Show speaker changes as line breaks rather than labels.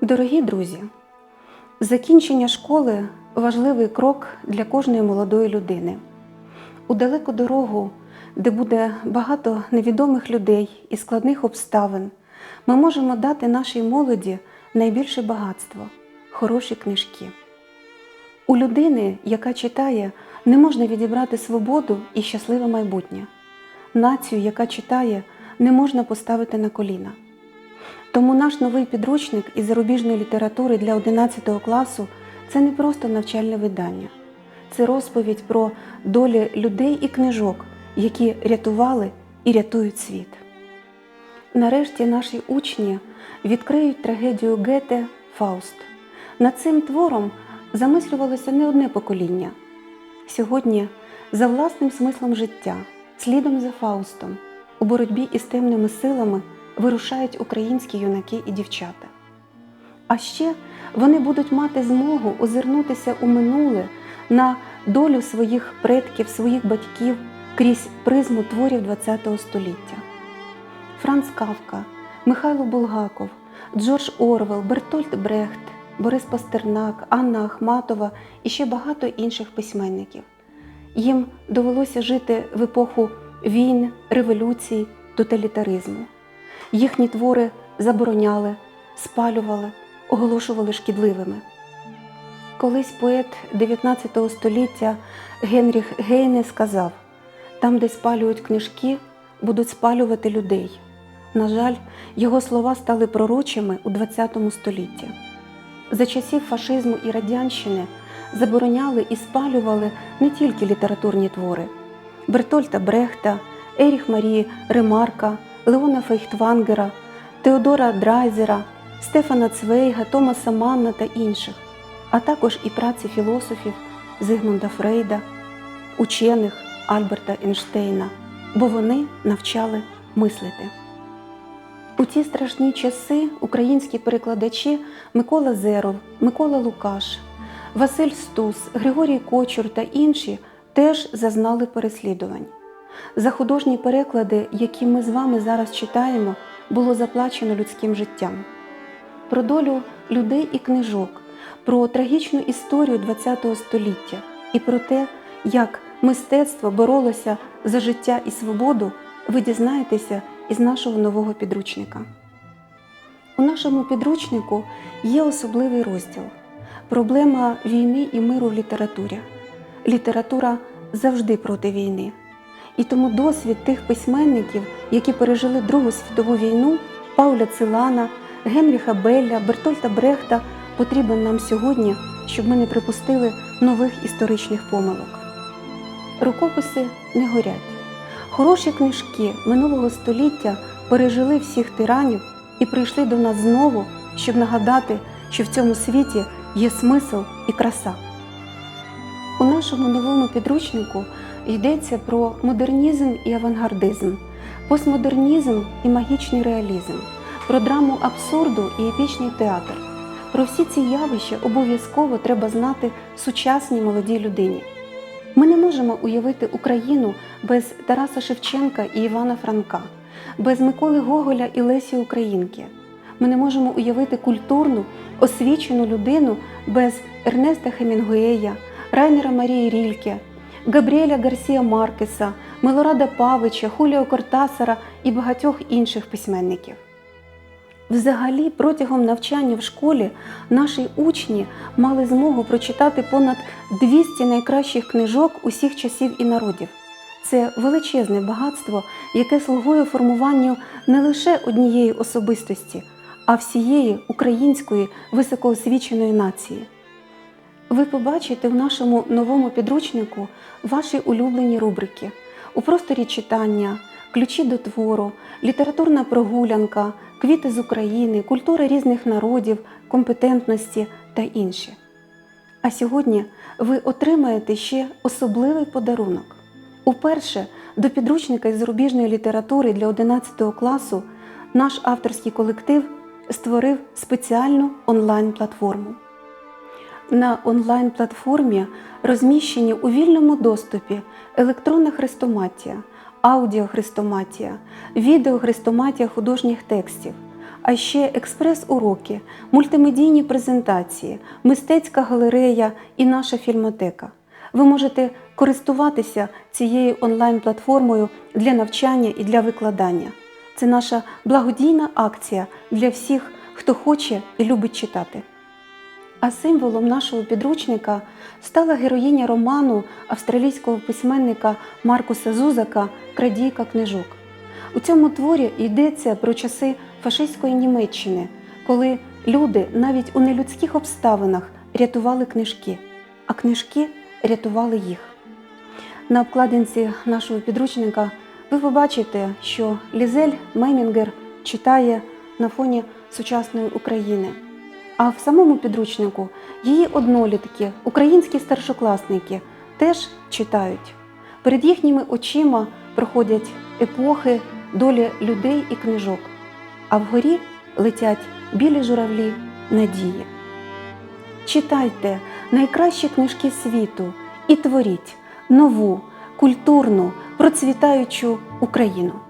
Дорогі друзі, закінчення школи важливий крок для кожної молодої людини. У далеку дорогу, де буде багато невідомих людей і складних обставин, ми можемо дати нашій молоді найбільше багатство хороші книжки. У людини, яка читає, не можна відібрати свободу і щасливе майбутнє. Націю, яка читає, не можна поставити на коліна. Тому наш новий підручник із зарубіжної літератури для 11 класу це не просто навчальне видання, це розповідь про долі людей і книжок, які рятували і рятують світ. Нарешті наші учні відкриють трагедію Гете Фауст. Над цим твором замислювалося не одне покоління. Сьогодні, за власним смислом життя, слідом за Фаустом, у боротьбі із темними силами вирушають українські юнаки і дівчата. А ще вони будуть мати змогу озирнутися у минуле на долю своїх предків, своїх батьків крізь призму творів ХХ століття. Франц Кавка, Михайло Булгаков, Джордж Орвел, Бертольд Брехт, Борис Пастернак, Анна Ахматова і ще багато інших письменників. Їм довелося жити в епоху війн, революцій, тоталітаризму. Їхні твори забороняли, спалювали, оголошували шкідливими. Колись поет 19 століття Генріх Гейне сказав: там, де спалюють книжки, будуть спалювати людей. На жаль, його слова стали пророчими у ХХ столітті. За часів фашизму і радянщини забороняли і спалювали не тільки літературні твори Бертольта Брехта, Еріх Марії Ремарка, Леона Фейхтвангера, Теодора Драйзера, Стефана Цвейга, Томаса Манна та інших, а також і праці філософів Зигмунда Фрейда, учених Альберта Ейнштейна, бо вони навчали мислити. У ті страшні часи українські перекладачі Микола Зеров, Микола Лукаш, Василь Стус, Григорій Кочур та інші теж зазнали переслідувань. За художні переклади, які ми з вами зараз читаємо, було заплачено людським життям. Про долю людей і книжок, про трагічну історію ХХ століття і про те, як мистецтво боролося за життя і свободу, ви дізнаєтеся із нашого нового підручника. У нашому підручнику є особливий розділ Проблема війни і миру в літературі. Література завжди проти війни. І тому досвід тих письменників, які пережили Другу світову війну, Пауля Цилана, Генріха Белля, Бертольта Брехта, потрібен нам сьогодні, щоб ми не припустили нових історичних помилок. Рукописи не горять. Хороші книжки минулого століття пережили всіх тиранів і прийшли до нас знову, щоб нагадати, що в цьому світі є смисл і краса. У нашому новому підручнику йдеться про модернізм і авангардизм, постмодернізм і магічний реалізм, про драму абсурду і епічний театр. Про всі ці явища обов'язково треба знати сучасній молодій людині. Ми не можемо уявити Україну без Тараса Шевченка і Івана Франка, без Миколи Гоголя і Лесі Українки. Ми не можемо уявити культурну, освічену людину без Ернеста Хемінгуея, Райнера Марії Рільке, Габріеля Гарсія Маркеса, Милорада Павича, Хуліо Кортасара і багатьох інших письменників. Взагалі, протягом навчання в школі наші учні мали змогу прочитати понад 200 найкращих книжок усіх часів і народів. Це величезне багатство, яке слугує формуванню не лише однієї особистості, а всієї української високоосвіченої нації. Ви побачите в нашому новому підручнику ваші улюблені рубрики у просторі читання, ключі до твору, літературна прогулянка, квіти з України, культура різних народів, компетентності та інші. А сьогодні ви отримаєте ще особливий подарунок. Уперше до підручника із зарубіжної літератури для 11 класу наш авторський колектив створив спеціальну онлайн-платформу. На онлайн-платформі розміщені у вільному доступі електронна хрестоматія, аудіохрестоматія, відеохрестоматія художніх текстів, а ще експрес-уроки, мультимедійні презентації, мистецька галерея і наша фільмотека. Ви можете користуватися цією онлайн-платформою для навчання і для викладання. Це наша благодійна акція для всіх, хто хоче і любить читати. А символом нашого підручника стала героїня роману австралійського письменника Маркуса Зузака Крадійка книжок. У цьому творі йдеться про часи фашистської Німеччини, коли люди навіть у нелюдських обставинах рятували книжки, а книжки рятували їх. На обкладинці нашого підручника ви побачите, що Лізель Меймінгер читає на фоні сучасної України. А в самому підручнику її однолітки, українські старшокласники, теж читають. Перед їхніми очима проходять епохи, долі людей і книжок, а вгорі летять білі журавлі надії. Читайте найкращі книжки світу і творіть нову, культурну, процвітаючу Україну.